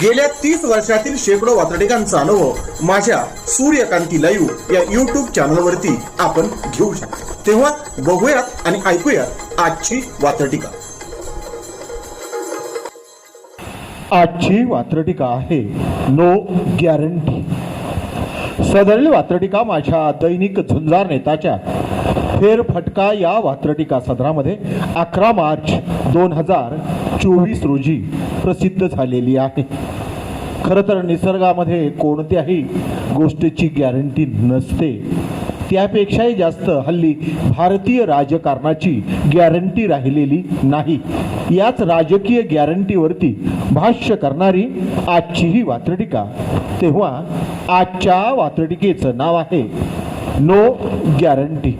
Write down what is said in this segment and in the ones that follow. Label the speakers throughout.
Speaker 1: गेल्या तीस वर्षातील शेकडो वातडिकांचा अनुभव माझ्या सूर्यकांती लाईव्ह या युट्यूब चॅनलवरती आपण घेऊ शकतो. तेव्हा बघूयात आणि ऐकूयात आजची वातडिका
Speaker 2: आजची वात्रटिका आहे नो गॅरंटी. सदरील वात्रटिका माझ्या दैनिक झुंजार नेताच्या फेरफटका या वात्रटिका सदरामध्ये अकरा मार्च दोन हजार चोवीस रोजी प्रसिद्ध झालेली आहे. खरं तर निसर्गामध्ये कोणत्याही गोष्टीची गॅरंटी नसते. त्यापेक्षाही जास्त हल्ली भारतीय राजकारणाची गॅरंटी राहिलेली नाही. याच राजकीय गॅरंटीवरती भाष्य करणारी आजची ही वात्रटिका. तेव्हा आजच्या वात्रटिकेचं नाव आहे नो गॅरंटी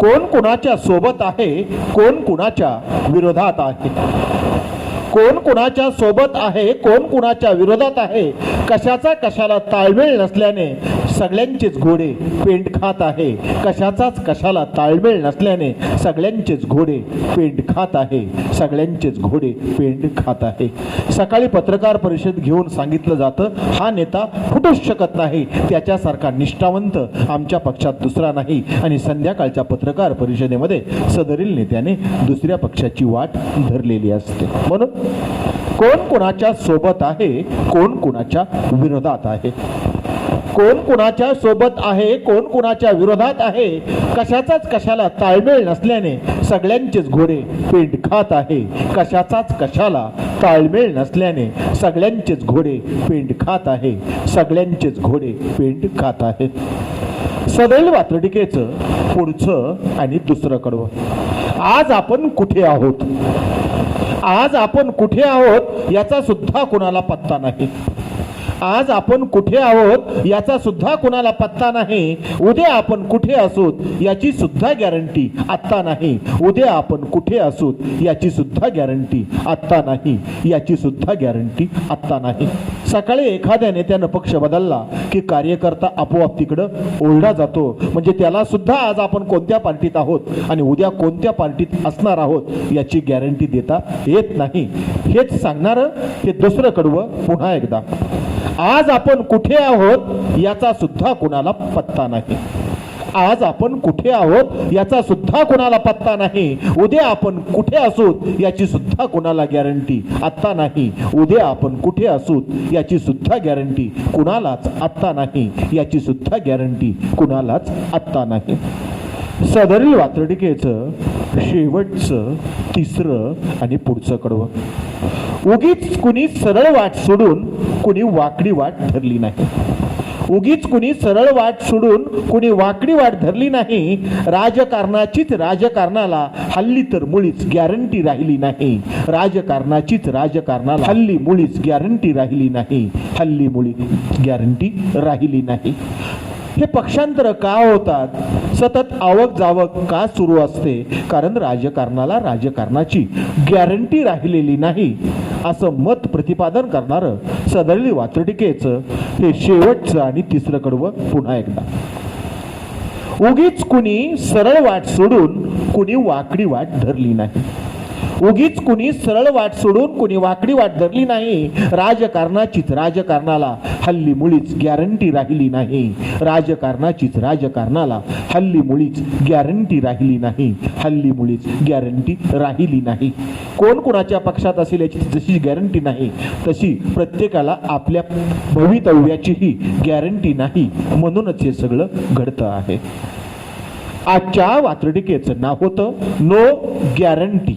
Speaker 2: कोण कोणाच्या सोबत आहे कोण कोणाच्या विरोधात आहे? कोण कुणाच्या सोबत आहे कोण कुणाच्या विरोधात आहे कशाचा कशाला ताळमेळ नसल्याने सगळ्यांचेच घोडे पेंट खात आहे. कशाचाच कशाला ताळमेळ नसल्याने सगळ्यांचेच घोडे पेंट खात आहे. सगळ्यांचेच घोडे पेंट खात आहे. सकाळी पत्रकार परिषद घेऊन सांगितलं जातं हा नेता फुटूच शकत नाही. त्याच्यासारखा निष्ठावंत आमच्या पक्षात दुसरा नाही. आणि संध्याकाळच्या पत्रकार परिषदेमध्ये सदरील नेत्याने दुसऱ्या पक्षाची वाट धरलेली असते. म्हणून कोण कोणाच्या सोबत आहे कोण कोणाच्या विरोधात आहे? कोण कुणाच्या सोबत आहे कोण कुणाच्या विरोधात आहे कशाचाच कशाला ताळमेळ नसल्याने सगळ्यांचेच घोडे पेंट खात आहे. कशाचाच कशाला ताळमेळ नसल्याने सगळ्यांचेच घोडे पेंट खात आहे. सगळ्यांचेच घोडे पेंट खात आहे सदैल वात्रटिकेचं पुढचं आणि दुसरं कडवं आज आपण कुठे आहोत? आज आपण कुठे आहोत याचा सुद्धा कुणाला पत्ता नाही. आज आपण कुठे आहोत याचा सुद्धा कुणाला पत्ता नाही. उद्या आपण कुठे असोत याची सुद्धा गॅरंटी आत्ता नाही. उद्या आपण कुठे असोत याची सुद्धा गॅरंटी आत्ता नाही. याची सुद्धा गॅरंटी आत्ता नाही. सकाळी एखाद्या नेत्यानं पक्ष बदलला की कार्यकर्ता आपोआप तिकडं ओढला जातो. म्हणजे त्याला सुद्धा आज आपण कोणत्या पार्टीत आहोत आणि उद्या कोणत्या पार्टीत असणार आहोत याची गॅरंटी देता येत नाही. हेच सांगणारं ते दुसरं कडवं पुन्हा एकदा. आज आपण कुठे आहोत याचा सुद्धा कुणाला पत्ता नाही. आज आपण कुठे आहोत याचा सुद्धा कुणाला पत्ता नाही. उद्या आपण कुठे असूत याची सुद्धा कुणाला गॅरंटी आत्ता नाही. उद्या आपण कुठे असूत याची सुद्धा गॅरंटी कुणालाच आत्ता नाही. याची सुद्धा गॅरंटी कुणालाच आत्ता नाही. सदरील वातडिकेचं शेवटचं तिसरं आणि पुढचं कडवं. उगीच कुणी सरळ वाट सोडून कुणी वाकडी वाट धरली नाही. उगीच कुणी सरळ वाट सोडून कुणी वाकडी वाट धरली नाही. राजकारणाचीच राजकारणाला हल्ली तर मुळीच गॅरंटी राहिली नाही. राजकारणाचीच राजकारणाला हल्ली मुळीच गॅरंटी राहिली नाही. हल्ली मुळी गॅरंटी राहिली नाही. हे पक्षांतर का होतात? सतत आवक जावक का सुरू असते? कारण राजकारणाला राजकारणाची गॅरंटी राहिलेली नाही. असं मत प्रतिपादन करणारं सदरली वात्रटिकेचं हे शेवटचं आणि तिसरं कडवं पुन्हा एकदा. उगीच कुणी सरळ वाट सोडून कुणी वाकडी वाट धरली नाही. उगीच कुणी सरळ वाट सोडून कुणी वाकडी वाट धरली नाही. राजकारणाचीच राजकारणाला हल्ली मुळीच गॅरंटी राहिली नाही. राजकारणाचीच राजकारणाला हल्ली मुळीच गॅरंटी राहिली नाही. हल्ली मुळीच गॅरंटी राहिली नाही. कोण कोणाच्या पक्षात असेल याची जशी गॅरंटी नाही तशी प्रत्येकाला आपल्या भवितव्याचीही गॅरंटी नाही. म्हणूनच हे सगळं घडतं आहे. आजच्या वात्रटिकेचं नाव होतं नो गॅरंटी